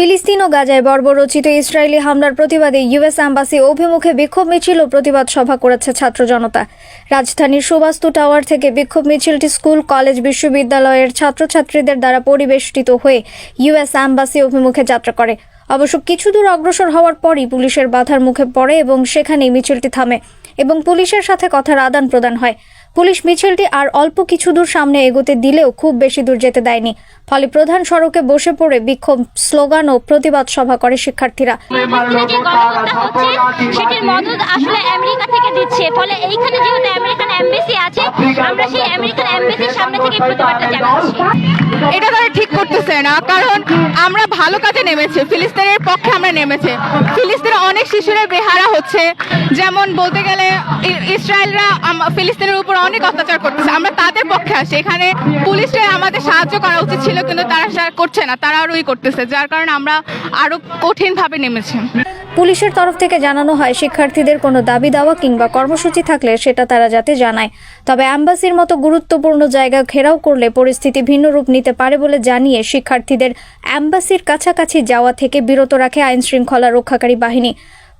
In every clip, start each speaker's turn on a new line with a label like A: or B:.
A: ফিলিস্তিন ও গাজায় বর্বরচিত ইসরায়েলি হামলার প্রতিবাদে ইউএস অ্যাম্বাসি অভিমুখে বিক্ষোভ মিছিল ও প্রতিবাদ সভা করেছে ছাত্র জনতা। রাজধানীর সুবাস্তু টাওয়ার থেকে বিক্ষোভ মিছিলটি স্কুল, কলেজ, বিশ্ববিদ্যালয়ের ছাত্রছাত্রীদের দ্বারা পরিবেষ্টিত হয়ে ইউএস অ্যাম্বাসি অভিমুখে যাত্রা করে। অবশ্য কিছু দূর অগ্রসর হওয়ার পরই পুলিশের বাধার মুখে পড়ে এবং সেখানেই মিছিলটি থামে এবং পুলিশের সাথে কথার আদান প্রদান হয়। পুলিশ মিছিলটি আর অল্প কিছু দূর সামনে এগোতে দিলেও খুব বেশি দূর যেতে দেয়নি। ফলে প্রধান সড়কে বসে পড়ে বিক্ষোভ, স্লোগান ও প্রতিবাদ সভা করে শিক্ষার্থীরা।
B: আমেরিকা থেকে দিচ্ছে। ফলে এইখানে আছে আমরা সেই আমেরিকান এমবেসির সামনে থেকে প্রতিবাদটা জানাচ্ছি।
C: এটা তারা ঠিক করতেছে না কারণ আমরা ভালো কাজে নেমেছি ফিলিস্তিনের পক্ষে আমরা নেমেছে। ফিলিস্তিনের অনেক শিশুরা বেহারা হচ্ছে যেমন বলতে গেলে ইসরায়েলরা ফিলিস্তিনের উপর অনেক অত্যাচার করতেছে। আমরা তাদের পক্ষে আসি এখানে পুলিশরা আমাদের সাহায্য করা উচিত ছিল কিন্তু তারা করছে না তারা আরোই করতেছে যার কারণে আমরা আরও কঠিনভাবে নেমেছি।
A: পুলিশের তরফ থেকে জানানো হয়, শিক্ষার্থীদের কোনো দাবি দাওয়া কিংবা কর্মসূচি থাকলে সেটা তারা যাতে জানায়। তবে অ্যাম্বাসির মতো গুরুত্বপূর্ণ জায়গা ঘেরাও করলে পরিস্থিতি ভিন্ন রূপ নিতে পারে বলে জানিয়ে শিক্ষার্থীদের অ্যাম্বাসির কাছাকাছি যাওয়া থেকে বিরত রাখে আইন শৃঙ্খলা রক্ষাকারী বাহিনী।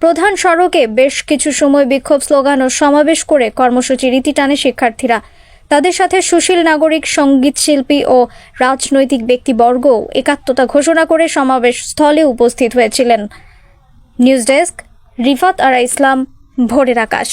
A: প্রধান সড়কে বেশ কিছু সময় বিক্ষোভ, স্লোগান ও সমাবেশ করে কর্মসূচি রীতি টানে শিক্ষার্থীরা। তাদের সাথে সুশীল নাগরিক, সংগীত শিল্পী ও রাজনৈতিক ব্যক্তিবর্গও একাত্মতা ঘোষণা করে সমাবেশ স্থলে উপস্থিত হয়েছিলেন। News desk Rifat Ara Islam Bhorer Akash.